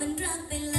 มันรักไปแล้ว